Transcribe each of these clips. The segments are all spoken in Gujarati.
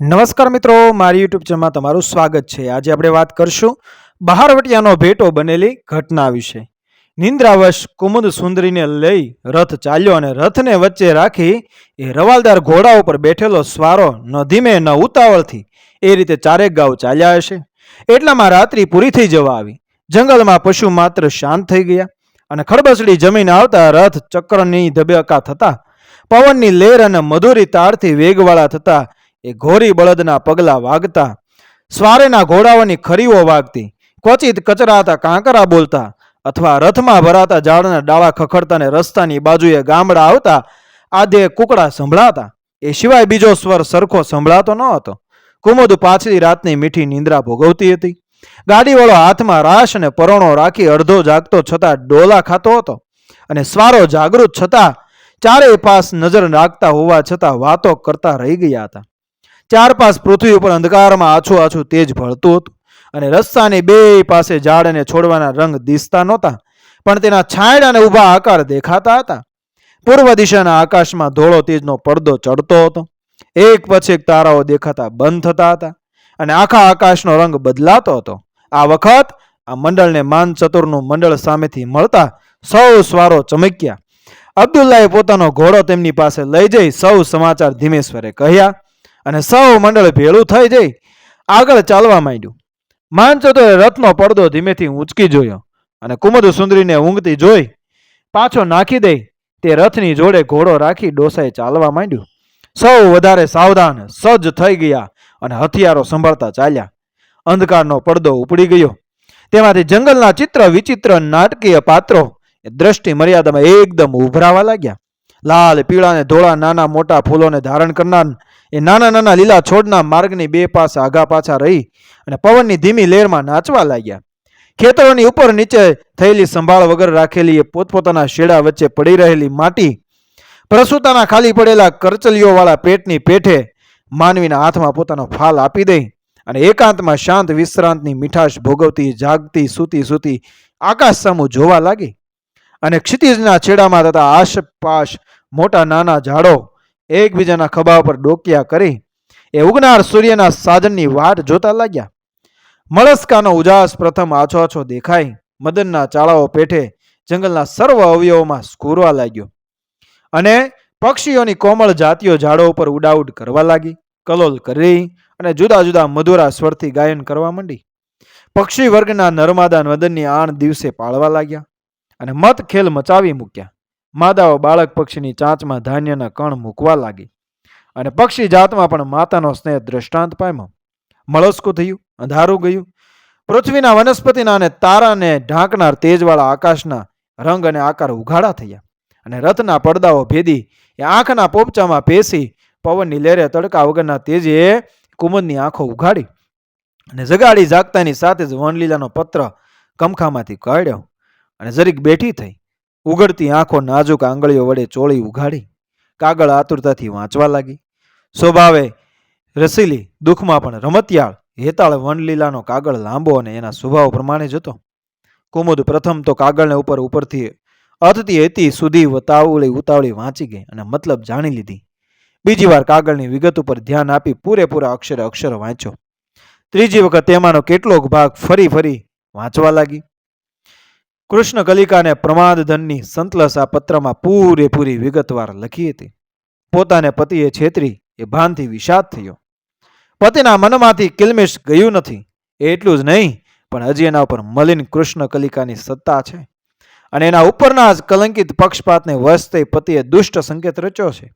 નમસ્કાર મિત્રો, મારી યુટ્યુબ ચેનલમાં તમારું સ્વાગત છે. આજે આપણે વાત કરશું બહારવટિયાનો ભેટો બનેલી ઘટના વિશે. નિંદ્રાવશ કુમુદ સુંદરીને લઈ રથ ચાલ્યો અને રથને વચ્ચે રાખી એ રવાલદાર ઘોડા ઉપર બેઠેલો સ્વારો ન ધીમે ન ઉતાવળથી એ રીતે ચારેક ગાઉ ચાલ્યા હશે. એટલામાં રાત્રિ પૂરી થઈ જવા આવી. જંગલમાં પશુ માત્ર શાંત થઈ ગયા અને ખડબસડી જમીન આવતા રથ ચક્રની ધબેકા થતા પવનની લેર અને મધુરી તારથી વેગવાળા થતા એ ઘોરી બળદના પગલા વાગતા, સ્વારેના ઘોડાઓની ખરીઓ વાગતી, ક્વચિત કચરાતા કાંકરા બોલતા અથવા રથમાં ભરાતા ઝાડના ડાળા ખખડતા ને રસ્તાની બાજુએ ગામડા આવતા, આધે કુકડા સંભળાતા. એ સિવાય બીજો સ્વર સરખો સંભળાતો ન હતો. કુમુદ પાછલી રાતની મીઠી નિંદ્રા ભોગવતી હતી. ગાડીવાળો હાથમાં રાશ અને પરોણો રાખી અડધો જાગતો છતાં ડોલા ખાતો હતો અને સ્વારો જાગૃત છતાં ચારેય પાસ નજર રાખતા હોવા છતાં વાતો કરતા રહી ગયા હતા. ચાર પાસ પૃથ્વી ઉપર અંધકારમાં આછું આછું તેજ ભળતું હતું. અને રસ્તાની બે પાસે ઝાડ અને છોડવાના રંગ દિસતા નહોતા, પણ તેના છાંયડા અને ઊભા આકાર દેખાતા હતા. પૂર્વ દિશાના આકાશમાં ધોળો તેજનો પડદો ચડતો હતો. એક પછી એક તારાઓ દેખાતા બંધ થતા હતા અને આખા આકાશનો રંગ બદલાતો હતો. આ વખત આ મંડળને માન ચતુરનું મંડળ સામેથી મળતા સૌ સ્વારો ચમક્યા. અબ્દુલ્લાએ પોતાનો ઘોડો તેમની પાસે લઈ જઈ સૌ સમાચાર ધીમેશ્વરે કહ્યા અને સૌ મંડળ ભેળું થઈ જઈ આગળ ચાલવા માંડ્યું. માનચતોએ રથનો પડદો ધીમેથી ઊંચકી જોયો અને કુમુદ સુંદરીને ઊંઘતી જોઈ પાછો નાખી દઈ તે રથની જોડે ઘોડો રાખી ડોસાએ ચાલવા માંડ્યું. સૌ વધારે સાવધાન, સજ્જ થઈ ગયા અને હથિયારો સંભાળતા ચાલ્યા. અંધકારનો પડદો ઉપડી ગયો. તેમાંથી જંગલના ચિત્ર, વિચિત્ર, નાટકીય પાત્રો એ દ્રષ્ટિ મર્યાદામાં એકદમ ઉભરાવા લાગ્યા. લાલ, પીળા અને ધોળા નાના મોટા ફૂલોને ધારણ કરનાર એ નાના નાના લીલા છોડના માર્ગની બે પાસે આગા પાછા રહી અને પવનની ધીમી લહેરમાં નાચવા લાગ્યા. ખેતરોની ઉપર નીચે થયેલી સંભાળ વગર રાખેલી એ પોતપોતાના શેડા વચ્ચે પડી રહેલી માટી, પ્રસૂતાના ખાલી પડેલા કરચલીઓવાળા પેટની પેઠે માનવીના હાથમાં પોતાનો ફાલ આપી દઈ અને એકાંતમાં શાંત વિશ્રાંતની મીઠાશ ભોગવતી, જાગતી, સૂતી સૂતી આકાશ સામું જોવા લાગી. અને ક્ષિતિજના છેડામાં થતા આશપાશ મોટા નાના ઝાડો એકબીજાના ખભા પર ડોકિયા કરી એ ઉગનાર સૂર્યના સાજનની વાટ જોતા લાગ્યા. મળસ્કાનો ઉજાસ પ્રથમ આછો આછો દેખાઈ. મદનના ચાળાઓ પેઠે જંગલના સર્વ અવયવોમાં સ્કૂરવા લાગ્યો. અને પક્ષીઓની કોમળ જાતિઓ ઝાડો ઉપર ઉડાઉડ કરવા લાગી. કલોલ કરી અને જુદા જુદા મધુરા સ્વરથી ગાયન કરવા માંડી. પક્ષી વર્ગના નર્મદા નદનની આણ દિવસે પાળવા લાગ્યા અને મત ખેલ મચાવી મૂક્યા. માદાઓ બાળક પક્ષીની ચાંચમાં ધાન્યના કણ મૂકવા લાગી. અને પક્ષી જાતમાં પણ માતાનો સ્નેહ દ્રષ્ટાંત પામ્યો. મળસ્કું થયું, અંધારું ગયું. પૃથ્વીના વનસ્પતિના અને તારાને ઢાંકનાર તેજવાળા આકાશના રંગ અને આકાર ઉઘાડા થયા. અને રથના પડદાઓ ભેદી, એ આંખના પોપચામાં પેસી, પવનની લેરે તડકા વગરના તેજે કુમદની આંખો ઉઘાડી. અને જગાડી જાગતાની સાથે જ વનલીલાનો પત્ર કમખામાંથી કાઢ્યો. અને જરીક બેઠી થઈ. ઉઘડતી આંખો નાજુક આંગળીઓ વડે ચોળી ઉઘાડી, કાગળ આતુરતાથી વાંચવા લાગી. સ્વભાવે રસીલી, દુઃખમાં પણ રમતિયાળ, હેતાળ વનલીલાનો કાગળ લાંબો અને એના સ્વભાવ પ્રમાણે જ હતો. કુમુદ પ્રથમ તો કાગળને ઉપર ઉપરથી અથતી હતી સુધી વતાવળી ઉતાવળી વાંચી ગઈ અને મતલબ જાણી લીધી. બીજી વાર કાગળની વિગત ઉપર ધ્યાન આપી પૂરેપૂરા અક્ષરે અક્ષર વાંચ્યો. ત્રીજી વખત તેમાંનો કેટલોક ભાગ ફરી ફરી વાંચવા લાગી. કૃષ્ણ કલિકાને પ્રમાદ ધનની સંતલસ પત્રમાં પૂરેપૂરી વિગતવાર લખી હતી. પોતાને પતિએ છેતરી, એ ભાનથી વિષાદ થયો. પતિના મનમાંથી કિલમિશ ગયું નથી એટલું જ નહીં, પણ હજી એના ઉપર મલિન કૃષ્ણ કલિકાની સત્તા છે. અને એના ઉપરના જ કલંકિત પક્ષપાતને વશ પતિએ દુષ્ટ સંકેત રચ્યો છે.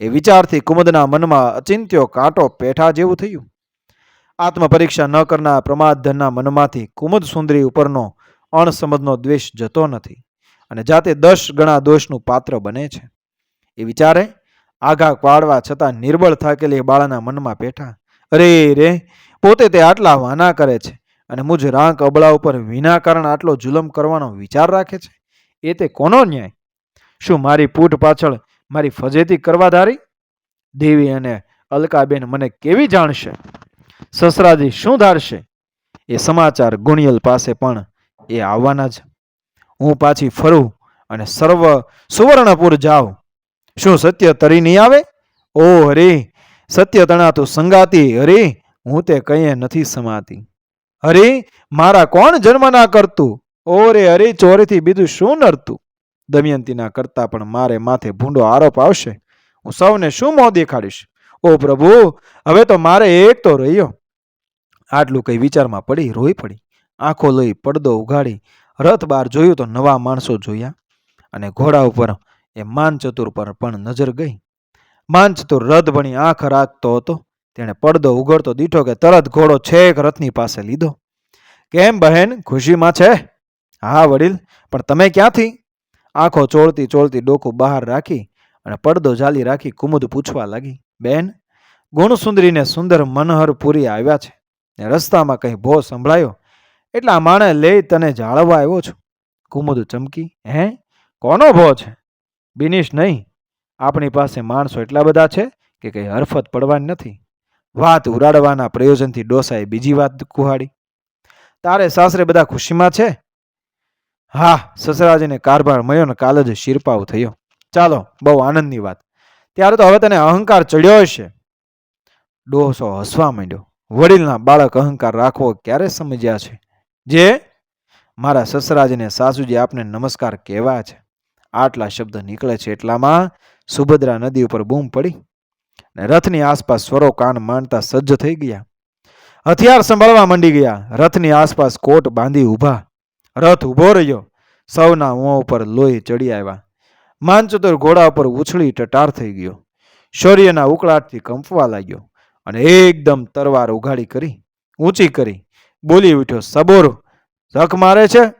એ વિચારથી કુમુદના મનમાં અચિંત્યો કાંટો પેઠા જેવું થયું. આત્મપરીક્ષા ન કરનાર પ્રમાદધનના મનમાંથી કુમુદ સુંદરી ઉપરનો અણસમજનો દ્વેષ જતો નથી અને જાતે દસ ગણા દોષનું પાત્ર બને છે. એ વિચારે આઘા પાડવા છતાં નિર્બળ થાકેલી બાળાના મનમાં પેઠા અરે રે, પોતે તે આટલા વાના કરે છે અને મુજ રાંક અબળા ઉપર વિના કારણ આટલો જુલમ કરવાનો વિચાર રાખે છે? એ તે કોનો ન્યાય? શું મારી પૂઠ પાછળ મારી ફજેતી કરવા ધારી દેવી અને અલકાબેન મને કેવી જાણશે? સસરાજી શું ધારશે? એ સમાચાર ગુણિયલ પાસે પણ એ આવવાના જ. હું પાછી ફરું અને સર્વ સુવર્ણપુર જાઉં. શું સત્ય તરી નહીં આવે? ઓ હરે, સત્ય તણાતું સંગાતી અરે હું તે કંઈ નથી સમાતી. અરે મારા કોણ જન્મ ના કરતું ઓરે અરે ચોરીથી બીજું શું નડતું દમયંતીના કરતા પણ મારે માથે ભૂંડો આરોપ આવશે. હું સૌને શું મોં દેખાડીશ? ઓ પ્રભુ, હવે તો મારે એક તો રહ્યો. આટલું કઈ વિચારમાં પડી, રોઈ પડી. આંખો લઈ પડદો ઉઘાડી રથ બહાર જોયું તો નવા માણસો જોયા અને ઘોડા ઉપર એ માનચતુર પર પણ નજર ગઈ. માનચતુર રથ ભણી આંખ રાખતો હતો. તેણે પડદો ઉઘડતો દીઠો કે તરત ઘોડો છેક રથની પાસે લીધો. કેમ બહેન, ખુશીમાં છે? હા, વડીલ, પણ તમે ક્યાંથી? આંખો ચોળતી ચોળતી ડોકું બહાર રાખી અને પડદો જાલી રાખી કુમુદ પૂછવા લાગી. બેન, ગુણસુંદરીને સુંદર મનહર પૂરી આવ્યા છે. ને રસ્તામાં કંઈ ભો સંભળાયો? એટલા માણે લઈ તને જાળવવા આવ્યો છું. કુમુદ ચમકી, હે? કોનો ભો છે? બિનિશ નહીં. આપણી પાસે માણસો એટલા બધા છે કે કંઈ હરફત પડવાની નથી. વાત ઉરાડવાના પ્રયોજનથી ડોસાએ બીજી વાત કુહાડી, તારે સાસરે બધા ખુશીમાં છે? હા, સસરાજીને કારભાર મળ્યો ને કાલ જ શિરપાવ થયો. ચાલો, બહુ આનંદની વાત. ત્યારે તો હવે તને અહંકાર ચડ્યો હશે. ડોસો હસવા માંડ્યો, વડીલના બાળક અહંકાર રાખવો ક્યારે સમજ્યા છે? જે મારા સસરાજીને સાસુજી આપને નમસ્કાર કહેવા છે. આટલા શબ્દ નીકળે છે એટલામાં સુભદ્રા નદી ઉપર બૂમ પડી ને રથની આસપાસ સ્વરો કાન માંડતા સજ્જ થઈ ગયા. હથિયાર સંભાળવા માંડી ગયા. રથની આસપાસ કોટ બાંધી ઊભા. રથ ઊભો રહ્યો. સૌના મોં ઉપર લોહી ચડી આવ્યા. માનચતુર ઘોડા ઉપર ઉછળી ટટાર થઈ ગયો. શૌર્યના ઉકળાટથી કંપવા લાગ્યો અને એકદમ તરવાર ઉઘાડી કરી, ઊંચી કરી. બોલી ઉઠ્યો, સબોર ઝક મારે છે?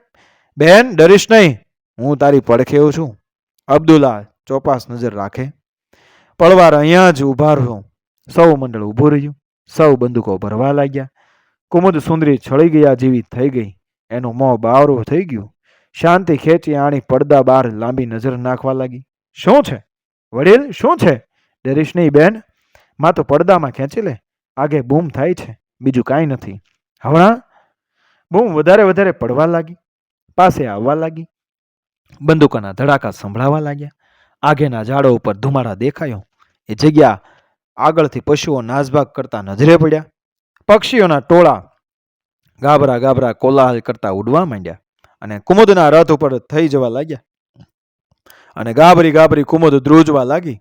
બેન, ડરીશ નહીં. હું તારી પડખેવું છું. અબ્દુલ્લા ચોપાસ નજર રાખે. પળવાર અહીંયા જ ઊભા રહ્યો. સૌ મંડળ ઊભું રહ્યું. સૌ બંદૂકો ભરવા લાગ્યા. કુમુદ સુંદરી છળી ગયા જેવી થઈ ગઈ. એનું મોં બાવરું થઈ ગયું. શાંતિ ખેંચી આણી પડદા બહાર લાંબી નજર નાખવા લાગી. શું છે? વડીલ, શું છે? ડરીશ નહીં, બેન. માં તો પડદામાં ખેંચી લે. આગે બૂમ થાય છે. બીજું કાંઈ નથી. હમણાં? બહુ વધારે વધારે પડવા લાગી, પાસે આવવા લાગી, બંદૂકોના ધડાકા સંભળાવા લાગ્યા, આગેના ઝાડો ઉપર ધુમાડા દેખાયો, એ જગ્યા આગળથી પશુઓ નાસભાગ કરતા નજરે પડ્યા, પક્ષીઓના ટોળા ગાબરા ગાબરા કોલાહલ કરતા ઉડવા માંડ્યા અને કુમુદના રથ ઉપર થઈ જવા લાગ્યા. અને ગાબરી ગાબરી કુમુદ ધ્રુજવા લાગી,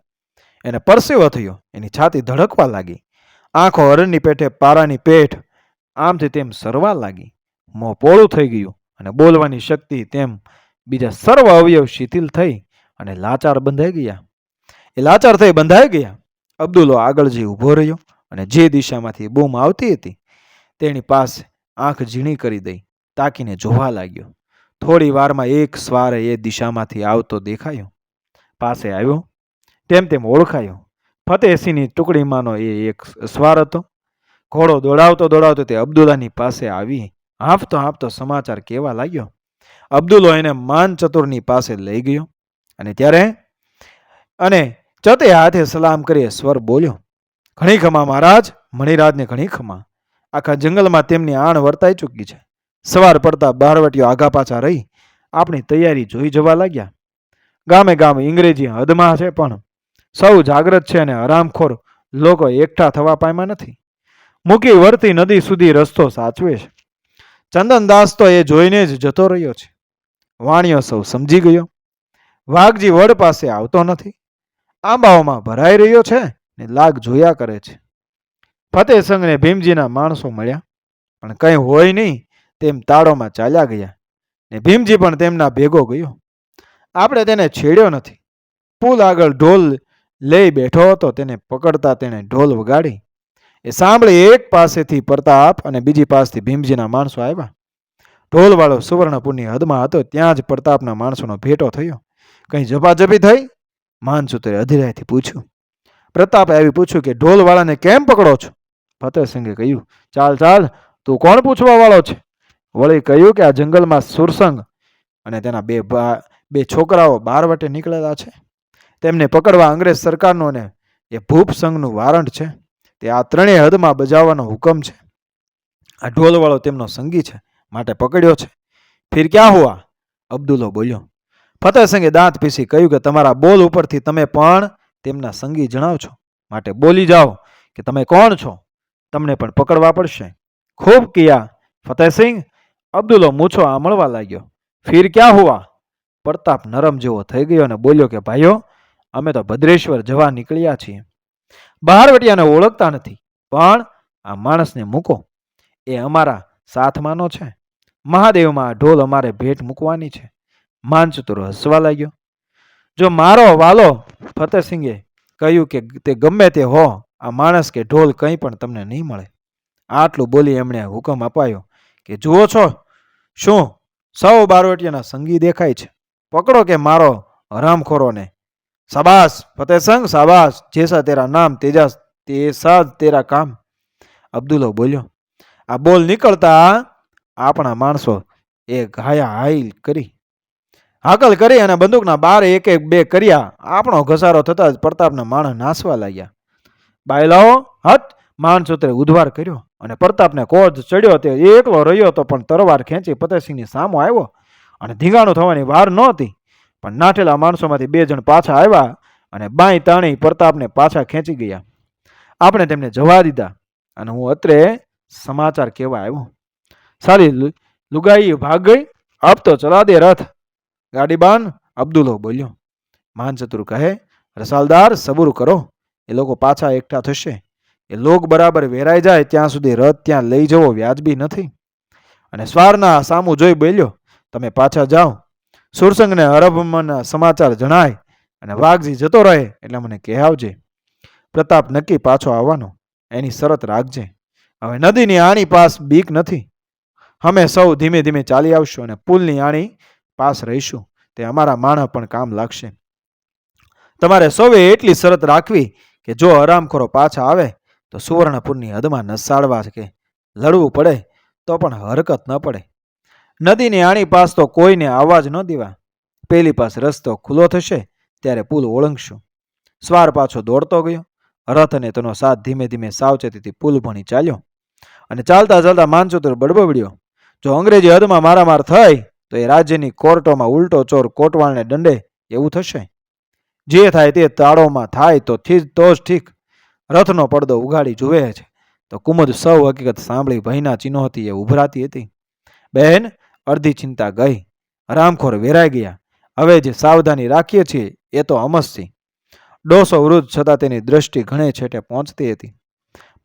એને પરસેવો થયો, એની છાતી ધડકવા લાગી, આંખો હરણની પેઠે પારાની પેઠ આમથી તેમ સરવા લાગી. મોં પોળું થઈ ગયું અને બોલવાની શક્તિ તેમ બીજા સર્વ અવયવ શિથિલ થઈ અને લાચાર બંધાઈ ગયા. એ લાચાર થઈ બંધાઈ ગયા. અબ્દુલ્લો આગળ જઈ ઊભો રહ્યો અને જે દિશામાંથી બૂમ આવતી હતી તેની પાસે આંખ ઝીણી કરી દઈ, તાકીને જોવા લાગ્યો. થોડી વારમાં એક સ્વારે એ દિશામાંથી આવતો દેખાયો. પાસે આવ્યો, તેમ તેમ ઓળખાયો. ફતેહસિંહની ટુકડીમાંનો એ એક સ્વાર હતો. ઘોડો દોડાવતો દોડાવતો તે અબ્દુલ્લાની પાસે આવી. હાંફતો હાંફતો સમાચાર કેવા લાગ્યો. અબ્દુલ્લો એને માન ચતુરની પાસે લઈ ગયો અને ત્યારે અને ચતે હાથે સલામ કરી સ્વર બોલ્યો, ઘણી ખમા મહારાજ, મણિરાજને ઘણી ખમા. આખા જંગલમાં તેમની આણ વર્તાઈ ચૂકી છે. સવાર પડતા બહારવટીઓ આગા પાછા રહી. આપણી તૈયારી જોઈ જવા લાગ્યા. ગામે ગામે ઇંગ્રેજી હદમાં છે પણ સૌ જાગ્રત છે અને હરામખોર લોકો એકઠા થવા પામ્યા નથી. મૂકી વરતી નદી સુધી રસ્તો સાચવે છે. ચંદનદાસ તો એ જોઈને જ જતો રહ્યો છે. વાણિયો સૌ સમજી ગયો. વાઘજી વડ પાસે આવતો નથી. આંબાઓમાં ભરાઈ રહ્યો છે ને લાગ જોયા કરે છે. ફતેહસંગને ભીમજીના માણસો મળ્યા. પણ કંઈ હોય નહીં, તેમ તાળોમાં ચાલ્યા ગયા ને ભીમજી પણ તેમના ભેગો ગયો. આપણે તેને છેડ્યો નથી. પુલ આગળ ઢોલ લઈ બેઠો હતો, તેને પકડતા તેણે ઢોલ વગાડી એ સાંભળી એક પાસેથી પ્રતાપ અને બીજી પાસેથી ભીમજીના માણસો આવ્યા. ઢોલવાળો સુવર્ણપુરની હદમાં હતો, ત્યાં જ પ્રતાપના માણસોનો ભેટો થયો. કંઈ જબાજબી થઈ? માનસુતરે અધિરાયથી પૂછ્યું. પ્રતાપે આવી પૂછ્યું કે, ઢોલવાળાને કેમ પકડો છો? ફતેહસિંહે કહ્યું, ચાલ ચાલ, તું કોણ પૂછવા વાળો છે? વળી કહ્યું કે, આ જંગલમાં સુરસંગ અને તેના બે બા છોકરાઓ બાર વટે નીકળેલા છે. તેમને પકડવા અંગ્રેજ સરકારનું અને એ ભૂપ સંઘનું વારંટ છે. તે આ ત્રણેય હદમાં બજાવવાનો હુકમ છે. આ ઢોલવાળો તેમનો સંગી છે, માટે પકડ્યો છે. ફિર ક્યાં હુઆ? અબ્દુલ્લો બોલ્યો ફતેહસિંહે દાંત પીસી કહ્યું કે તમારા બોલ ઉપરથી તમે પણ તેમના સંગી જણાવ છો. માટે બોલી જાઓ કે તમે કોણ છો? તમને પણ પકડવા પડશે. ખૂબ કિયા ફતેહસિંહ અબ્દુલ્લો મૂછો આમળવા લાગ્યો. ફિર ક્યાં હુઆ? પ્રતાપ નરમ જેવો થઈ ગયો અને બોલ્યો કે, ભાઈઓ, અમે તો ભદ્રેશ્વર જવા નીકળ્યા છીએ. બહારવટિયાને ઓળખતા નથી. પણ આ માણસને મૂકો. એ અમારા સાથમાંનો છે. મહાદેવમાં આ ઢોલ અમારે ભેટ મૂકવાની છે. માનચતુર હસવા લાગ્યો. જો મારો વાલો ફતેહસિંહે કહ્યું કે તે ગમે તે હો, આ માણસ કે ઢોલ કંઈ પણ તમને નહીં મળે. આટલું બોલી એમણે હુકમ અપાયો કે જુઓ છો, શું સૌ બારવટિયાના સંગી દેખાય છે. પકડો કે મારો હરામખોરોને શાબાશ ફતેહસંગ શાબાશ જેસા તેરા નામ, તેજાસ, તેસા તેરા કામ. અબ્દુલ્લો બોલ્યો, આ બોલ નીકળતા આપણા માણસો એ ઘાયા હાઈલ કરી. હાકલ કરી અને બંદૂકના બાર એક એક બે કર્યા. આપણો ઘસારો થતા જ પ્રતાપના માણસ નાસવા લાગ્યા. બાયલાઓ, હટ! માણસોતરે ઉદ્વાર કર્યો અને પ્રતાપને કોજ ચડ્યો તે એકલો રહ્યો તો પણ તરવાર ખેંચી ફતેહસિંહની સામો આવ્યો અને ધીંગાણું થવાની વાર નહોતી. પણ નાઠેલા માણસોમાંથી બે જણ પાછા આવ્યા અને બાઈ તાણી પ્રતાપને પાછા ખેંચી ગયા. આપણે તેમને જવા દીધા અને હું અત્રે સમાચાર કહેવા આવ્યો. સારી લુગાઈ ભાગ ગઈ, આપ તો ચલા દે રથ. ગાડી બાન અબ્દુલ્લો બોલ્યો માનચતુર કહે, રસાલદાર, સબૂર કરો. એ લોકો પાછા એકઠા થશે. એ લોક બરાબર વેરાઈ જાય ત્યાં સુધી રથ ત્યાં લઈ જવો વ્યાજબી નથી. અને સ્વારના સામું જોઈ બોલ્યો, તમે પાછા જાઓ. સુરસંગને અરબમના સમાચાર જણાય અને વાઘજી જતો રહે એટલે મને કહેવજે. પ્રતાપ નક્કી પાછો આવવાનો. એની શરત રાખજે. હવે નદીની આણી પાસ બીક નથી. અમે સૌ ધીમે ધીમે ચાલી આવશું અને પુલની આણી પાસ રહીશું. તે અમારા માણસ પણ કામ લાગશે. તમારે સૌએ એટલી શરત રાખવી કે જો હરામખોરો પાછા આવે, તો સુવર્ણપુરની હદમાં નસાડવા કે લડવું પડે, તો પણ હરકત ન પડે. નદીની આણી પાસ તો કોઈને આવાજ ન દેવા. પેલી પાસ રસ્તો ખુલ્લો થશે, ત્યારે પુલ ઓળંગશું. સ્વાર પાછો દોડતો ગયો. રથ અને તેનો સાથ ધીમે ધીમે સાવચેતીથી પુલ ભણી ચાલ્યો. અને ચાલતા ચાલતા માનચતુર બડબડ્યો જો અંગ્રેજી હદમાં મારામાર થઈ તો એ રાજ્યની કોર્ટોમાં ઉલટો ચોર કોટવાળને દંડે એવું થશે. જે થાય તે તાળોમાં થાય તો તો જ ઠીક. રથનો પડદો ઉગાડી જુએ છે. તો કુમુદ સૌ હકીકત સાંભળી ભયના ચિહ્નોથી એ ઉભરાતી હતી. બહેન અડધી ચિંતા ગઈ. હરામખોર વેરાઈ ગયા. હવે જે સાવધાની રાખીએ છીએ, એ તો અમસ્તી ડોસો વૃદ્ધ છતાં તેની દ્રષ્ટિ ઘણે છેટે પહોંચતી હતી.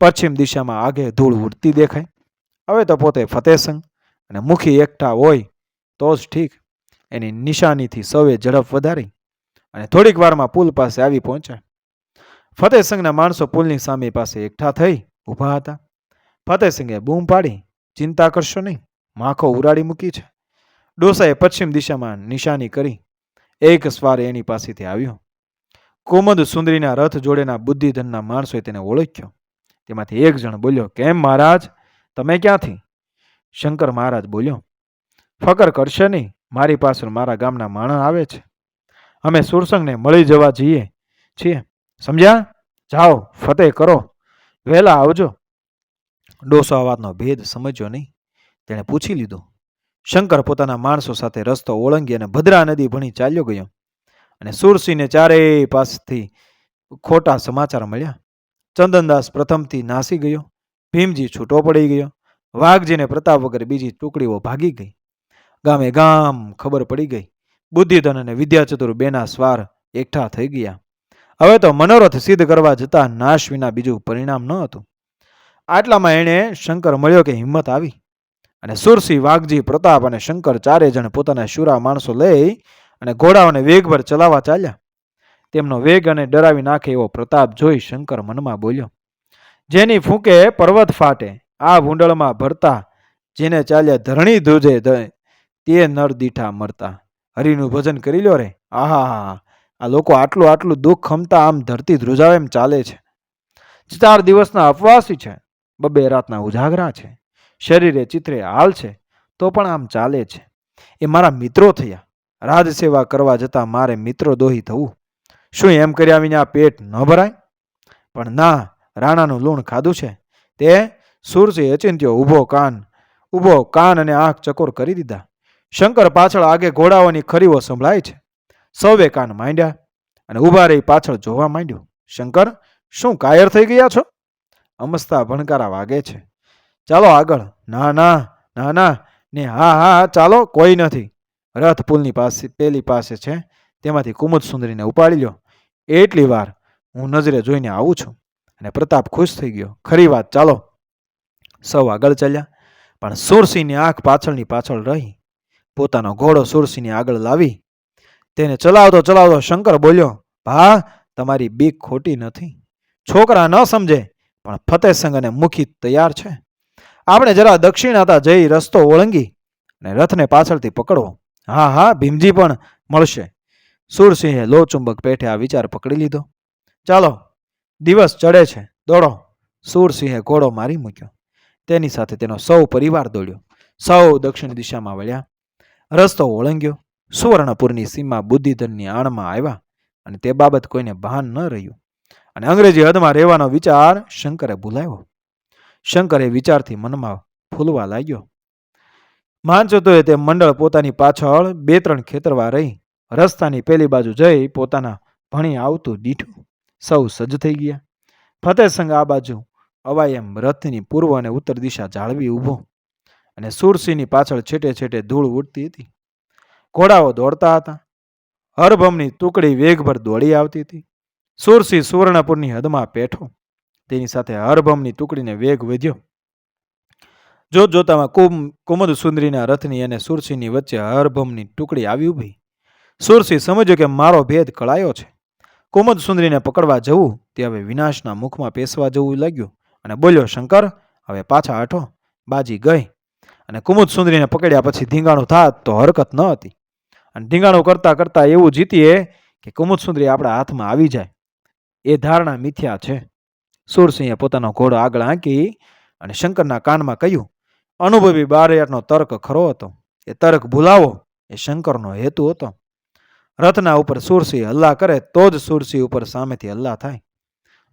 પશ્ચિમ દિશામાં આગે ધૂળ ઉડતી દેખાય હવે તો પોતે ફતેસંગ અને મુખી એકઠા હોય તો જ ઠીક. એની નિશાનીથી સૌએ ઝડપ વધારી અને થોડીક વારમાં પુલ પાસે આવી પહોંચ્યા. ફતેહસંગના માણસો પુલની સામે પાસે એકઠા થઈ ઊભા હતા. ફતેહસિંગે બૂમ પાડી, ચિંતા કરશો નહીં. માખો ઉરાડી મૂકી છે. ડોસાએ પશ્ચિમ દિશામાં નિશાની કરી એક સ્વાર એની પાસેથી આવ્યો. કોમદ સુંદરીના રથ જોડેના બુદ્ધિધનના માણસોએ તેને ઓળખ્યો. તેમાંથી એક જણ બોલ્યો, કેમ મહારાજ? તમે ક્યાંથી? શંકર મહારાજ બોલ્યો, ફકર કરશે નહીં. મારી પાસે મારા ગામના માણસ આવે છે. અમે સુરસંગને મળી જવા જઈએ છીએ. સમજ્યા? જાઓ, ફતેહ કરો. વહેલા આવજો. ડોસો વાતનો ભેદ સમજ્યો નહીં. તેણે પૂછી લીધું. શંકર પોતાના માણસો સાથે રસ્તો ઓળંગી અને ભદ્રા નદી ભણી ચાલ્યો ગયો અને સુરસિંહને ચારેય પાસેથી ખોટા સમાચાર મળ્યા. ચંદનદાસ પ્રથમથી નાસી ગયો, ભીમજી છૂટો પડી ગયો, વાઘજીને પ્રતાપ વગર બીજી ટુકડીઓ ભાગી ગઈ. ગામે ગામ ખબર પડી ગઈ. બુદ્ધિધન અને વિદ્યાચતુર બેના સ્વાર એકઠા થઈ ગયા. હવે તો મનોરથ સિદ્ધ કરવા જતા નાશ વિના બીજું પરિણામ ન હતું. આટલામાં એણે શંકર મળ્યો કે હિંમત આવી? અને સુરસિંહ વાઘજી, પ્રતાપ અને શંકર ચારે જણ પોતાના શુરા માણસો લઈ અને ઘોડાઓને વેગભર ચલાવવા ચાલ્યા. તેમનો વેગ અને ડરાવી નાખે એવો પ્રતાપ જોઈ શંકર મનમાં બોલ્યો, જેની ફૂંકે પર્વત ફાટે, આ ભૂંડળમાં ભરતા, જેને ચાલ્યા ધરણી ધ્રુજે તે નર દીઠા મરતા. હરિનું ભજન કરી લ્યો રે. આહા આ લોકો આટલું આટલું દુઃખ ખમતા આમ ધરતી ધ્રુજાવે એમ ચાલે છે. ચાર દિવસના અપવાસી છે. બબે રાતના ઉજાગરા છે. શરીરે ચિત્રે હાલ છે, તો પણ આમ ચાલે છે. એ મારા મિત્રો થયા. રાજ સેવા કરવા જતાં મારે મિત્રો દોહી થવું શું એમ કર્યા વિના પેટ ન ભરાય? પણ ના, રાણાનું લૂણ ખાધું છે. તે સુરસિંહ અચિંત્યો ઊભો કાન ઊભો કાન અને આંખ ચકોર કરી દીધા. શંકર પાછળ આગે ઘોડાઓની ખરીઓ સંભળાય છે. સૌએ કાન માંડ્યા અને ઊભા રહી પાછળ જોવા માંડ્યું. શંકર, શું કાયર થઈ ગયા છો? અમસ્તા ભણકારા વાગે છે. ચાલો આગળ. ના ના ના ના. ને હા હા, ચાલો, કોઈ નથી. રથ પુલની પાસે, પેલી પાસે છે. તેમાંથી કુમુદ સુંદરીને ઉપાડી લો એટલી વાર હું નજરે જોઈને આવું છું. અને પ્રતાપ ખુશ થઈ ગયો. ખરી વાત, ચાલો. સૌ આગળ ચાલ્યા. પણ સુરસિંહની આંખ પાછળની પાછળ રહી. પોતાનો ઘોડો સુરસિંહને આગળ લાવી. તેને ચલાવતો ચલાવતો શંકર બોલ્યો, ભા, તમારી બીક ખોટી નથી. છોકરા ન સમજે, પણ ફતેહસંગ અને મુખી તૈયાર છે. આપણે જરા દક્ષિણાતા જઈ રસ્તો ઓળંગી અને રથને પાછળથી પકડવો હા હા, ભીમજી પણ મળશે. સુરસિંહે લોચુંબક પેઠે આ વિચાર પકડી લીધો. ચાલો, દિવસ ચડે છે. દોડો. સુરસિંહે ઘોડો મારી મૂક્યો. તેની સાથે તેનો સૌ પરિવાર દોડ્યો. સૌ દક્ષિણ દિશામાં વળ્યા. રસ્તો ઓળંગ્યો. સુવર્ણપુરની સીમા બુદ્ધિધનની આણમાં આવ્યા અને તે બાબત કોઈને ભાન ન રહ્યું. અને અંગ્રેજી હદમાં રહેવાનો વિચાર શંકરે ભૂલાયો. શંકર વિચારથી મનમાં ફૂલવા લાગ્યો. માનચતોએ તે મંડળ પોતાની પાછળ બે ત્રણ ખેતરવા રહી. રસ્તાની પેલી બાજુ જઈ પોતાના ભણી આવતું દીઠું સૌ સજ્જ થઈ ગયા. ફતેહસંગ આ બાજુ અવાય એમ રથની પૂર્વ અને ઉત્તર દિશા જાળવી ઊભો અને સુરસિંહની પાછળ છેટે છેટે ધૂળ ઉડતી હતી. ઘોડાઓ દોડતા હતા. હરભમની ટુકડી વેગભર દોડી આવતી હતી. સુરસિંહ સુવર્ણપુરની હદમાં પેઠો તેની સાથે હરભમની ટુકડીને વેગ વધ્યો. જોત જોતામાં કુમ કુમુદ સુંદરીના રથની અને સુરસિંહની વચ્ચે હરભમની ટુકડી આવી ઊભી. સુરસિંહ સમજ્યો કે મારો ભેદ કળાયો છે. કુમુદ સુંદરીને પકડવા જવું તે હવે વિનાશના મુખમાં પેસવા જવું લાગ્યું અને બોલ્યો, શંકર, હવે પાછા હઠો બાજી ગઈ. અને કુમુદ સુંદરીને પકડ્યા પછી ધીંગાણું થાત તો હરકત ન હતી. અને ધીંગાણું કરતા કરતા એવું જીતીએ કે કુમુદ સુંદરી આપણા હાથમાં આવી જાય. એ ધારણા મિથ્યા છે. સુરસિંહે પોતાનો ઘોડો આગળ આંકી અને શંકરના કાનમાં કહ્યું, અનુભવી બારયારનો તર્ક ખરો હતો. એ તર્ક ભૂલાવો. એ શંકરનો હેતુ હતો. રથના ઉપર સુરસિંહ હલ્લા કરે તો જ સુરસિંહ ઉપર સામેથી હલ્લા થાય.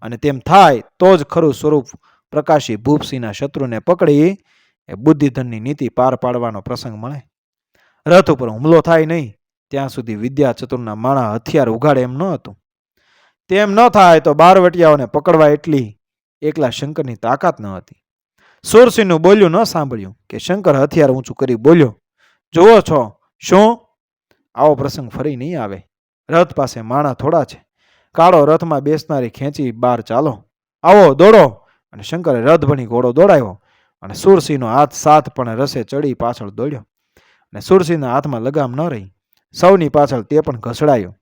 અને તેમ થાય તો જ ખરું સ્વરૂપ પ્રકાશી ભૂપસિંહના શત્રુને પકડી એ બુદ્ધિધનની નીતિ પાર પાડવાનો પ્રસંગ મળે. રથ ઉપર હુમલો થાય નહીં. ત્યાં સુધી વિદ્યા ચતુરના માણા હથિયાર ઉઘાડે એમ ન હતું. તેમ ન થાય તો બારવટિયાઓને પકડવા એટલી એકલા શંકરની તાકાત ન હતી. સુરસિંહનું બોલ્યું ન સાંભળ્યું કે શંકર હથિયાર ઊંચું કરી બોલ્યો, જુઓ છો, શું? આવો પ્રસંગ ફરી નહીં આવે. રથ પાસે માણા થોડા છે. કાળો રથમાં બેસનારી ખેંચી બહાર ચાલો. આવો, દોડો. અને શંકરે રથ ભણી ઘોડો દોડાયો અને સુરસિંહનો હાથ સાથ પણ રસે ચડી પાછળ દોડ્યો. અને સુરસિંહના હાથમાં લગામ ન રહી. સૌની પાછળ તે પણ ઘસડાયો.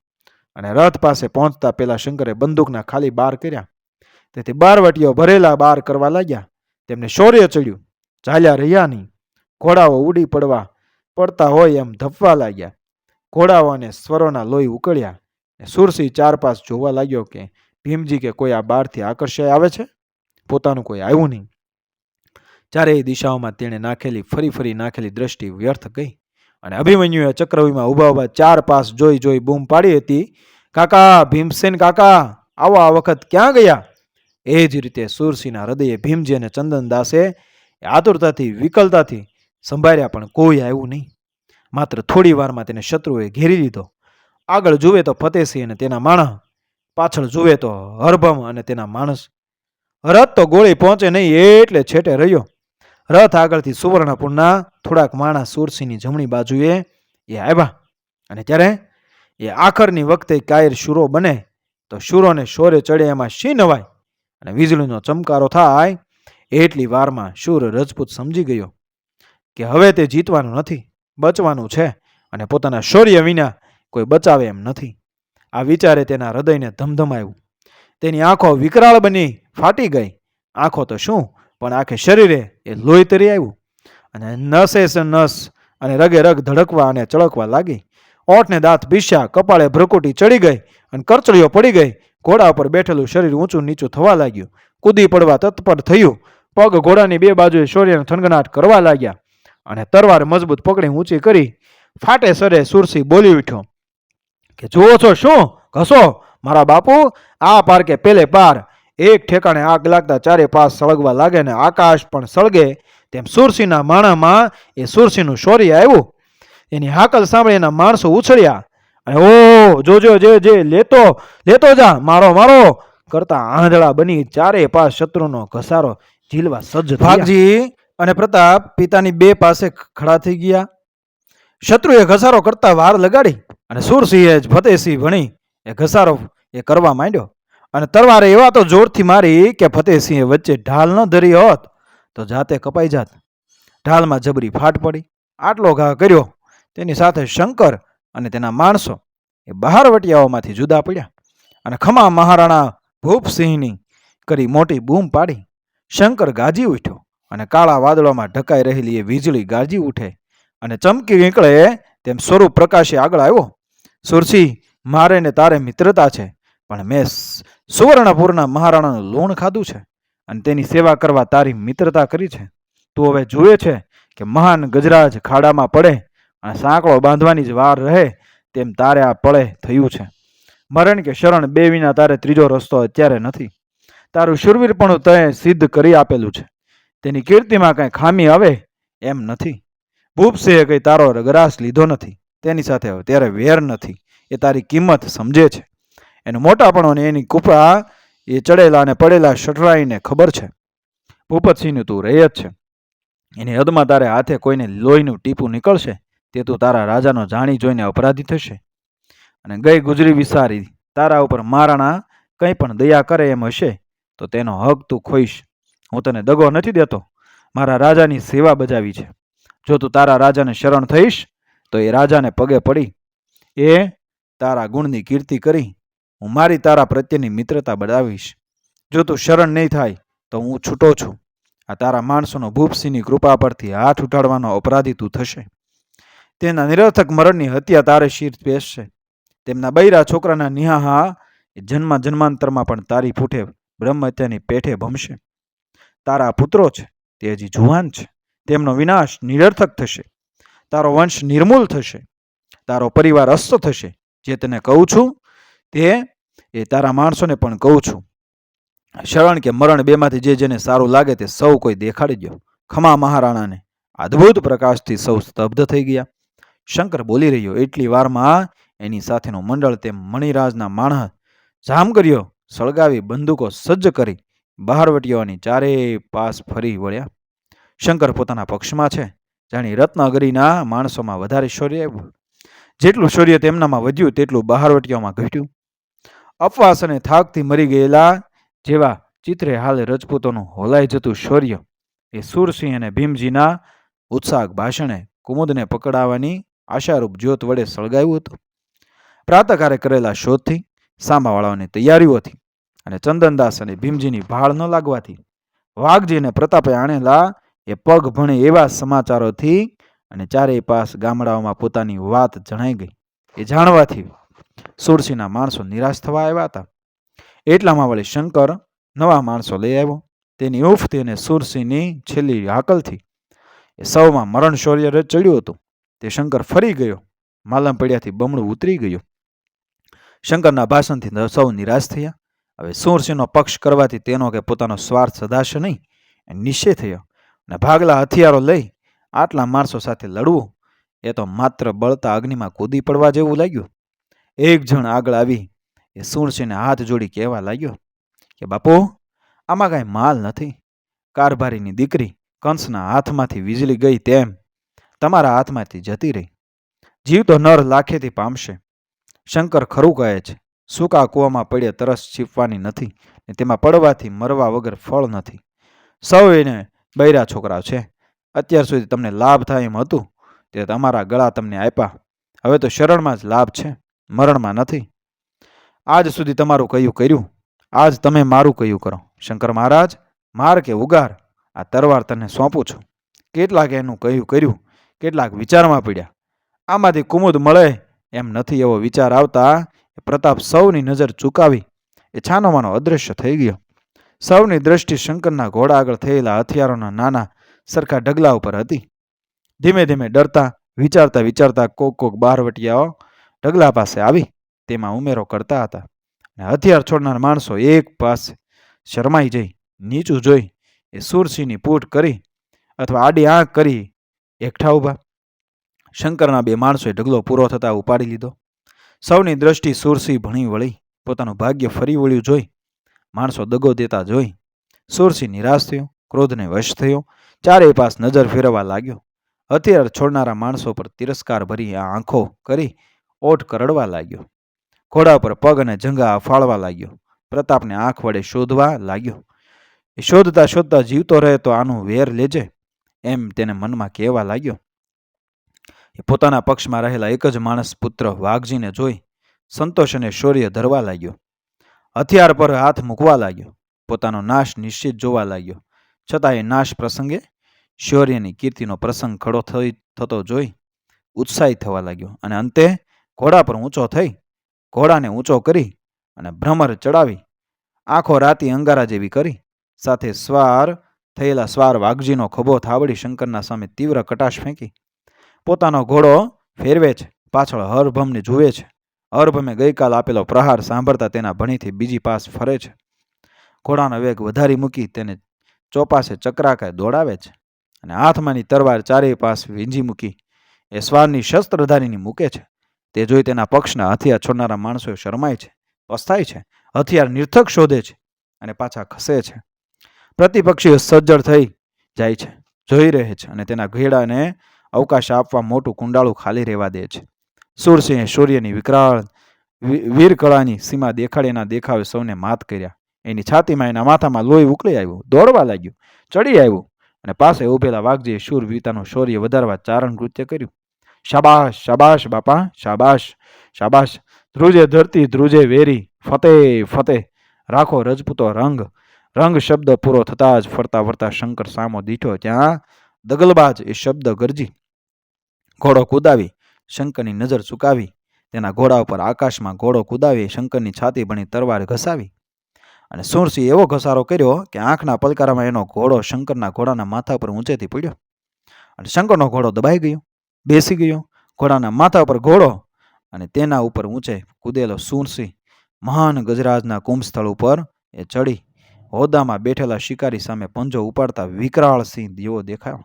અને રથ પાસે પહોંચતા પેલા શંકરે બંદૂકના ખાલી બાર કર્યા. તેથી બારવટીઓ ભરેલા બાર કરવા લાગ્યા. તેમને શૌર્ય ચડ્યું. ચાલ્યા રહ્યા નહીં. ઘોડાઓ ઉડી પડવા પડતા હોય એમ ધપવા લાગ્યા. ઘોડાઓ અને સ્વરોના લોહી ઉકળ્યા. ને સુરસિંહ ચાર પાસ જોવા લાગ્યો કે, ભીમજી કે કોઈ આ બારથી આકર્ષાય આવે છે? પોતાનું કોઈ આવ્યું નહીં. ચારેય દિશાઓમાં તેણે નાખેલી ફરી ફરી નાખેલી દ્રષ્ટિ વ્યર્થ ગઈ. અને અભિમન્યુએ ચક્રવ્યૂહમાં ઊભા ઊભા ચાર પાસ જોઈ જોઈ બૂમ પાડી હતી. કાકા, ભીમસેન કાકા, આવો આ વખત ક્યાં ગયા? એ જ રીતે સુરસિંહના હૃદયે ભીમજી અને ચંદનદાસે આતુરતાથી, વિકલતાથી સંભાળ્યા પણ કોઈ આવ્યું નહીં. માત્ર થોડી વારમાં તેને શત્રુએ ઘેરી લીધો. આગળ જુએ તો ફતેહસિંહ અને તેના માણસ, પાછળ જુએ તો હરભમ અને તેના માણસ. રથ તો ગોળી પહોંચે નહીં, એટલે છેટે રહ્યો. રથ આગળથી સુવર્ણપુરના થોડાક માણસ સુરસિંહની જમણી બાજુએ એ આવ્યા. અને ત્યારે એ આખરની વખતે કાયર શૂરો બને તો શૂરોને શોરે ચડે એમાં શી નવાય? અને વીજળીનો ચમકારો થાય એટલી વારમાં શૂર રજપૂત સમજી ગયો કે હવે તે જીતવાનું નથી, બચવાનું છે અને પોતાના શૌર્ય વિના કોઈ બચાવે એમ નથી. આ વિચારે તેના હૃદયને ધમધમાયું. તેની આંખો વિકરાળ બની ફાટી ગઈ. આંખો તો શું? પણ આખે શરીરે એ લોહી તરી આવ્યું. અને નસે નસ અને રગે રગ ધડકવા અને ચળકવા લાગી. ઓઠને દાંત પીસ્યા, કપાળે ભ્રકુટી ચડી ગઈ અને કરચલીઓ પડી ગઈ. ઘોડા ઉપર બેઠેલું શરીર ઊંચું નીચું થવા લાગ્યું. કૂદી પડવા તત્પર થયું. પગ ઘોડાની બે બાજુએ શૌર્યને થનગનાટ કરવા લાગ્યા. અને તરવાર મજબૂત પકડી ઊંચી કરી. ફાટે સરે સુરસી બોલી ઉઠ્યો, કે જુઓ છો શું? ઘસો? મારા બાપુ, આ પાર કે પેલે પાર એક ઠેકાણે આગ લાગતા ચારે પાસ સળગવા લાગે ને આકાશ પણ સળગે, તેમ સુરસિંહના માણામાં એ સુરસિંહનું શૌર્ય આવ્યું. એની હાકલ સાંભળી એના માણસો ઉછળ્યા. અને ઓ જોજો, જે જે, લેતો લેતો જા, મારો મારો! કરતા આંધળા બની ચારે પાસ શત્રુનો ઘસારો ઝીલવા સજ્જ ભાગજી અને પ્રતાપ પિતાની બે પાસે ખડા થઈ ગયા. શત્રુએ ઘસારો કરતા વાર લગાડી અને સુરસિંહે જ ફતેહસિંહ ભણી એ ઘસારો એ કરવા માંડ્યો. અને તરવારે એવા તો જોરથી મારી કે ફતેહસિંહે વચ્ચે ઢાલ ન ધરી હોત તો જાતે કપાઈ જાત. ઢાલમાં જબરી ફાટ પડી. આટલો ઘા કર્યો. તેની સાથે શંકર અને તેના માણસો એ બહાર વટિયાઓમાંથી જુદા પડ્યા અને ખમા મહારાણા ભૂપસિંહની કરી મોટી બૂમ પાડી. શંકર ગાજી ઉઠ્યો અને કાળા વાદળોમાં ઢકાઈ રહેલી એ વીજળી ગાજી ઉઠે અને ચમકી નીકળે તેમ સ્વરૂપ પ્રકાશે આગળ આવ્યો. સુરસિંહ મારે ને તારે મિત્રતા છે, પણ મેં સુવર્ણપુરના મહારાણાનું લોણ ખાધું છે અને તેની સેવા કરવા તારી મિત્રતા કરી છે. તું હવે જુએ છે કે મહાન ગજરાજ ખાડામાં પડે અને સાંકળો બાંધવાની જ વાર રહે તેમ તારે આ પળે થયું છે. મરણ કે શરણ બે વિના તારે ત્રીજો રસ્તો અત્યારે નથી. તારું શૂરવીરપણું તે સિદ્ધ કરી આપેલું છે. તેની કીર્તિમાં કાંઈ ખામી આવે એમ નથી. ભૂપસિંહે કંઈ તારો રગરાસ લીધો નથી. તેની સાથે ત્યારે વેર નથી. એ તારી કિંમત સમજે છે. એનું મોટાપણોને એની કૃપા એ ચડેલા અને પડેલા શટરાઈને ખબર છે? ભૂપતસિંહનું તું રહે જ છે. એની હદમાં તારે હાથે કોઈને લોહીનું ટીપું નીકળશે, તે તું તારા રાજાનો જાણી જોઈને અપરાધી થશે. અને ગઈ ગુજરી વિસારી, તારા ઉપર મહારાણા કંઈ પણ દયા કરે એમ હશે, તો તેનો હક તું ખોઈશ. હું તને દગો નથી દેતો. મારા રાજાની સેવા બજાવી છે. જો તું તારા રાજાને શરણ થઈશ, તો એ રાજાને પગે પડી. એ તારા ગુણની કીર્તિ કરી. હું મારી તારા પ્રત્યેની મિત્રતા બતાવીશ. જો તું શરણ નહીં થાય, તો હું છૂટો છું. આ તારા માણસોનો ભૂપસિંહની કૃપા પરથી હાથ ઉઠાડવાનો અપરાધી તું થશે. તેના નિરર્થક મરણની હત્યા તારે શીર પેશશે તેમના બૈરા છોકરાના નિહાહા જન્મ જન્માંતરમાં પણ તારી ફૂટે બ્રહ્મહત્યાની પેઠે ભમશે. તારા પુત્રો છે, તે હજી જુવાન છે. તેમનો વિનાશ નિરર્થક થશે. તારો વંશ નિર્મૂલ થશે. તારો પરિવાર અસ્ત થશે. જે તને કહું છું તે એ તારા માણસોને પણ કહું છું. શરણ કે મરણ બેમાંથી જે જેને સારું લાગે તે સૌ કોઈ દેખાડી દો ખમા મહારાણાને. અદ્ભુત પ્રકાશથી સૌ સ્તબ્ધ થઈ ગયા. શંકર બોલી રહ્યો, એટલી વારમાં એની સાથેનું મંડળ તેમ મણિરાજના માણસ કર્યો. સળગાવી બંદૂકો સજ્જ કરી. બહારવટીઓની ચારેય પાસ ફરી વળ્યા. શંકર પોતાના પક્ષમાં છે. જાણી રત્નાગરીના માણસોમાં વધારે શૌર્ય જેટલું શૌર્ય તેમનામાં વધ્યું, તેટલું બહારવટીઓમાં ઘટ્યું. અપવાસ અને થાકથી મરી ગયેલા જેવા ચિત્રે હાલ રજપૂતોનું હોલાઈ જતું શૌર્ય. એ સુરસિંહ અને ભીમજીના ઉત્સાહ ભાષણે કુમુદને પકડાવવાની આશારૂપ જ્યોત વડે સળગાવ્યું હતું. પ્રાતકારે કરેલા શોધથી સામાવાળાઓની તૈયારીઓથી અને ચંદનદાસ અને ભીમજીની ભાળ ન લાગવાથી વાઘજીને પ્રતાપે આણેલા એ પગ ભણે એવા સમાચારોથી અને ચારેય પાસ ગામડાઓમાં પોતાની વાત જણાઈ ગઈ. એ જાણવાથી સુરસિંહના માણસો નિરાશ થવા આવ્યા હતા. એટલામાં વળી શંકર નવા માણસો લઈ આવ્યો. તેની ઉફથી અને સુરસિંહની છેલ્લી હાકલથી એ સૌમાં મરણ શૌર્ય ચડ્યું હતું. તે શંકર ફરી ગયો. માલમ પડ્યાથી બમણું ઉતરી ગયું. શંકરના ભાષણથી સૌ નિરાશ થયા. હવે સુરસિંહનો પક્ષ કરવાથી તેનો કે પોતાનો સ્વાર્થ સદાશે નહીં. એ નિશ્ચય થયો. અને ભાગલા હથિયારો લઈ આટલા માણસો સાથે લડવું એ તો માત્ર બળતા અગ્નિમાં કૂદી પડવા જેવું લાગ્યું. એક જણ આગળ આવી એ સુરસિંહને હાથ જોડી કહેવા લાગ્યો કે, બાપુ, આમાં કાંઈ માલ નથી. કારભારીની દીકરી કંસના હાથમાંથી વીજળી ગઈ તેમ તમારા હાથમાંથી જતી રહી. જીવ તો નર લાખેથી પામશે. શંકર ખરું કહે છે, સૂકા કૂવામાં પડે તરસ છીપવાની નથી ને તેમાં પડવાથી મરવા વગર ફળ નથી. સૌ એને બૈરા છોકરા છે. અત્યાર સુધી તમને લાભ થાય એમ હતું. તે તમારા ગળા તમને આપ્યા. હવે તો શરણમાં જ લાભ છે. મરણમાં નથી. આજ સુધી તમારું કયું કર્યું? આજ તમે મારું કયું કરો? શંકર મહારાજ, માર કે ઉગાર? આ તરવાર તને સોંપું છું. કેટલાક એનું કયું કર્યું? કેટલાક વિચારમાં પીડ્યા. આમાંથી કુમુદ મળે એમ નથી એવો વિચાર આવતા પ્રતાપ સૌની નજર ચૂકાવી. એ છાનોમાનો અદૃશ્ય થઈ ગયો. સૌની દ્રષ્ટિ શંકરના ઘોડા આગળ થયેલા હથિયારોના નાના સરખા ઢગલા ઉપર હતી. ધીમે ધીમે ડરતા, વિચારતા વિચારતા કોક કોક બારવટિયાઓ ઢગલા પાસે આવી તેમાં ઉમેરો કરતા હતા. અને હથિયાર છોડનાર માણસો એક પાસે શરમાઈ જઈ, નીચું જોઈ એ સુરસિંહની પૂટ કરી અથવા આડી આંખ કરી એકઠા ઊભા. શંકરના બે માણસોએ ઢગલો પૂરો થતાં ઉપાડી લીધો. સૌની દ્રષ્ટિ સુરસિંહ ભણી વળી પોતાનું ભાગ્ય ફરી વળ્યું જોઈ, માણસો દગો દેતા જોઈ. સુરસિંહ નિરાશ થયો, ક્રોધને વશ થયો, ચારેય પાસ નજર ફેરવવા લાગ્યો. હથિયાર છોડનારા માણસો પર તિરસ્કાર ભરી આ આંખો કરી ઓઠ કરડવા લાગ્યો. ઘોડા પર પગ અને જંગા ફાળવા લાગ્યો. પ્રતાપને આંખ વડે શોધવા લાગ્યો. એ શોધતા શોધતા જીવતો રહે તો આનું વેર લેજે એમ તેને મનમાં કહેવા લાગ્યો. એ પોતાના પક્ષમાં રહેલા એક જ માણસ પુત્ર વાઘજીને જોઈ સંતોષ અને શૌર્ય ધરવા લાગ્યો. હથિયાર પર હાથ મૂકવા લાગ્યો. પોતાનો નાશ નિશ્ચિત જોવા લાગ્યો. છતાં એ નાશ પ્રસંગે શૌર્યની કીર્તિનો પ્રસંગ ખડો થઈ થતો જોઈ ઉત્સાહિત થવા લાગ્યો અને અંતે ઘોડા પર ઊંચો થઈ ઘોડાને ઊંચો કરી અને ભ્રમર ચડાવી. આખો રાતી અંગારા જેવી કરી. સાથે સ્વાર, થયેલા સ્વાર વાઘજીનો ખભો થાબડી શંકરના સામે તીવ્ર કટાશ ફેંકી. પોતાનો ઘોડો ફેરવે છે, પાછળ હરભમને જુએ છે. હરભમે ગઈકાલ આપેલો પ્રહાર સાંભળતા તેના ભણીથી બીજી પાસ ફરે છે. ઘોડાનો વેગ વધારી મૂકી તેને ચોપાસે ચક્રાકાય દોડાવે છે અને હાથમાંની તરવાર ચારેય પાસ વીંજી મૂકી. એ સ્વારની શસ્ત્રધારીની મૂકે છે. તે જોઈ તેના પક્ષના હથિયાર છોડનારા માણસો શરમાય છે, પસ્તાય છે, હથિયાર નિર્થક શોધે છે અને પાછા ખસે છે. પ્રતિપક્ષીઓ સજ્જડ થઈ જાય છે, જોઈ રહે છે અને તેના ઘેડાને અવકાશ આપવા મોટું કુંડાળું ખાલી રહેવા દે છે. સુરસિંહે સૂર્યની વિકરાળ વીરકળાની સીમા દેખાડી એના દેખાવે સૌને માત કર્યા. એની છાતીમાં એના માથામાં લોહી ઉકળી આવ્યું, દોડવા લાગ્યું, ચડી આવ્યું અને પાસે ઊભેલા વાઘજીએ શૂરવીરતાનું શૌર્ય વધારવા ચારણ કૃત્ય કર્યું. શાબાશ શાબાશ બાપા, શાબાશ શાબાશ. ધ્રુજે ધરતી, ધ્રુજે વેરી. ફતે ફતે. રાખો રજપૂતો રંગ. રંગ શબ્દ પૂરો થતાં જ ફરતા ફરતા શંકર સામો દીઠો ત્યાં દગલબાજ એ શબ્દ ગરજી. ઘોડો કુદાવી, શંકરની નજર ચુકાવી તેના ઘોડા ઉપર આકાશમાં ઘોડો કુદાવી, શંકરની છાતી ભણી તરવાર ઘસાવી. અને સુરસિંહ એવો ઘસારો કર્યો કે આંખના પલકારામાં એનો ઘોડો શંકરના ઘોડાના માથા પર ઊંચેથી પડ્યો. અને શંકરનો ઘોડો દબાઈ ગયો. બેસી ગયો, ઘોડાના માથા પર ઘોડો અને તેના ઉપર ઊંચે કૂદેલો સુરસિંહ. મહાન ગજરાજના કુંભસ્થળ ઉપર એ ચડી હોદ્દામાં બેઠેલા શિકારી સામે પંજો ઉપાડતા વિકરાળ સિંહ જેવો દેખાયો.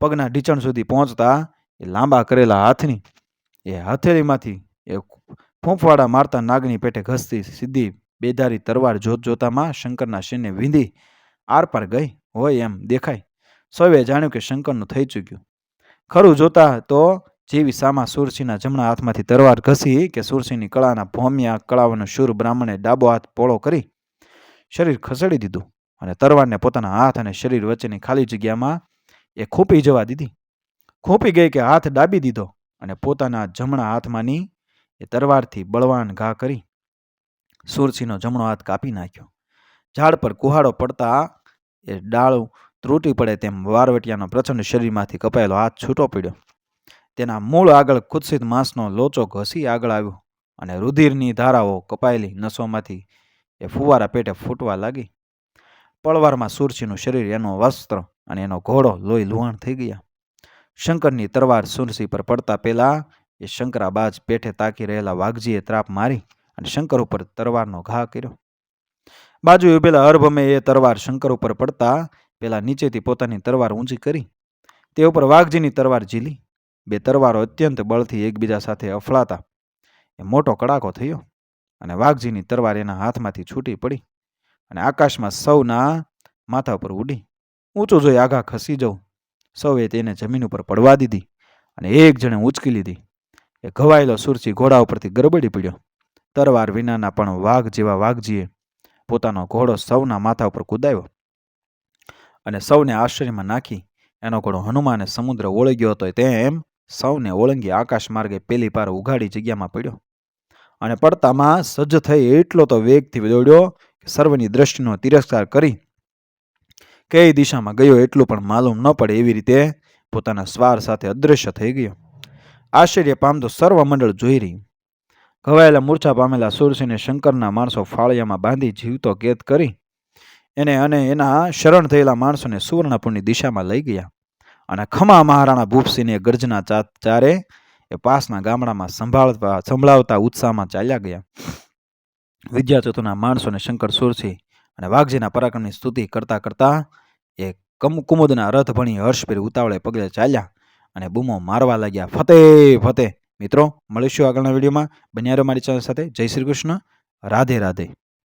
પગના ઢીચણ સુધી પહોંચતા એ લાંબા કરેલા હાથની, એ હથેળીમાંથી એ ફૂંફવાડા મારતા નાગની પેટે ઘસતી સીધી બેધારી તરવાર જોત જોતામાં શંકરના શિરને વીંધી આરપાર ગઈ? હોય એમ દેખાય. સૌએ જાણ્યું કે શંકરનું થઈ ચૂક્યું. ખરું જોતા તો જેવી સામા સુરસિંહના જમણા હાથમાંથી તરવાર ઘસી કે સુરસિંહની કળાના ભોમિયા કળાવાનો શૂર બ્રાહ્મણે ડાબો હાથ પોળો કરી શરીર ખસેડી દીધું અને તરવારને પોતાના હાથ અને શરીર વચ્ચેની ખાલી જગ્યામાં એ ખૂંપી જવા દીધી. ખૂંપી ગઈ કે હાથ ડાબી દીધો અને પોતાના જમણા હાથમાંની એ તરવારથી બળવાન ઘા કરી સુરસિંહનો જમણો હાથ કાપી નાખ્યો. ઝાડ પર કુહાડો પડતા એ ડાળું ત્રુટી પડે તેમ વારવટિયાનો પ્રચંડ શરીરમાંથી કપાયેલો હાથ છૂટો પડ્યો. તેના મૂળ આગળ કુત્સિત માંસનો લોચો ઘસી આગળ આવ્યો અને રુધિરની ધારાઓ કપાયેલી નસોમાંથી એ ફુવારા પેટે ફૂટવા લાગી. પળવારમાં સુરસીનું શરીર, એનો વસ્ત્ર અને એનો ઘોડો, લોહી લુહાણ થઈ ગયા. શંકરની તરવાર સુરસી પર પડતા પહેલા એ શંકરાબાજ પેઠે તાકી રહેલા વાઘજીએ ત્રાપ મારી અને શંકર ઉપર તરવારનો ઘા કર્યો. બાજુ ઉભેલા અર્ભમે એ તરવાર શંકર ઉપર પડતા પેલા નીચેથી પોતાની તરવાર ઊંચી કરી, તે ઉપર વાઘજીની તરવાર ઝીલી. બે તરવારો અત્યંત બળથી એકબીજા સાથે અફળાતા. એ મોટો કડાકો થયો અને વાઘજીની તરવાર એના હાથમાંથી છૂટી પડી અને આકાશમાં સૌના માથા ઉપર ઉડી. ઊંચું જોઈ આઘા ખસી જવું. સૌએ તેને જમીન ઉપર પડવા દીધી અને એક જણે ઉંચકી લીધી. એ ઘવાયેલો સુરસી ઘોડા ઉપરથી ગરબડી પડ્યો. તરવાર વિનાના પણ વાઘ જેવા વાઘજીએ પોતાનો ઘોડો સૌના માથા ઉપર કૂદાવ્યો. અને સૌને આશ્ચર્યમાં નાખી એનો ઘોડો હનુમાને સમુદ્ર ઓળગ્યો હતો તેમ સૌને ઓળંગી આકાશ માર્ગે પેલી પાર ઉઘાડી જગ્યામાં પડ્યો. અને પડતામાં સજ્જ થઈ એટલો તો વેગથી દોડ્યો કે સર્વની દ્રષ્ટિનો તિરસ્કાર કરી કઈ દિશામાં ગયો એટલું પણ માલુમ ન પડે એવી રીતે પોતાના સ્વાર સાથે અદૃશ્ય થઈ ગયો. આશ્ચર્ય પામતો સર્વ મંડળ જોઈ રહ્યું ઘવાયેલા મૂર્છા પામેલા સુરસિંહને શંકરના માણસો ફાળિયામાં બાંધી જીવતો કેદ કરી એને અને એના શરણ થયેલા માણસોને સુવર્ણપુરની દિશામાં લઈ ગયા. અને ખમા મહારાણા ભૂપસિંહને ગર્જના ચારે એ પાસના ગામડામાં સંભાળવા, સંભળાવતા ઉત્સાહમાં ચાલ્યા ગયા. વિદ્યાચતુના માણસોને શંકર સુરસિંહ અને વાઘજીના પરાક્રમની સ્તુતિ કરતા કરતા એ કમ, કુમુદના રથ ભણી હર્ષભેર ઉતાવળે પગલે ચાલ્યા અને બૂમો મારવા લાગ્યા, ફતેહ ફતેહ. મિત્રો, મળીશું આગળના વિડીયોમાં. બન્યા મારી ચેનલ સાથે. જય શ્રી કૃષ્ણ. રાધે રાધે.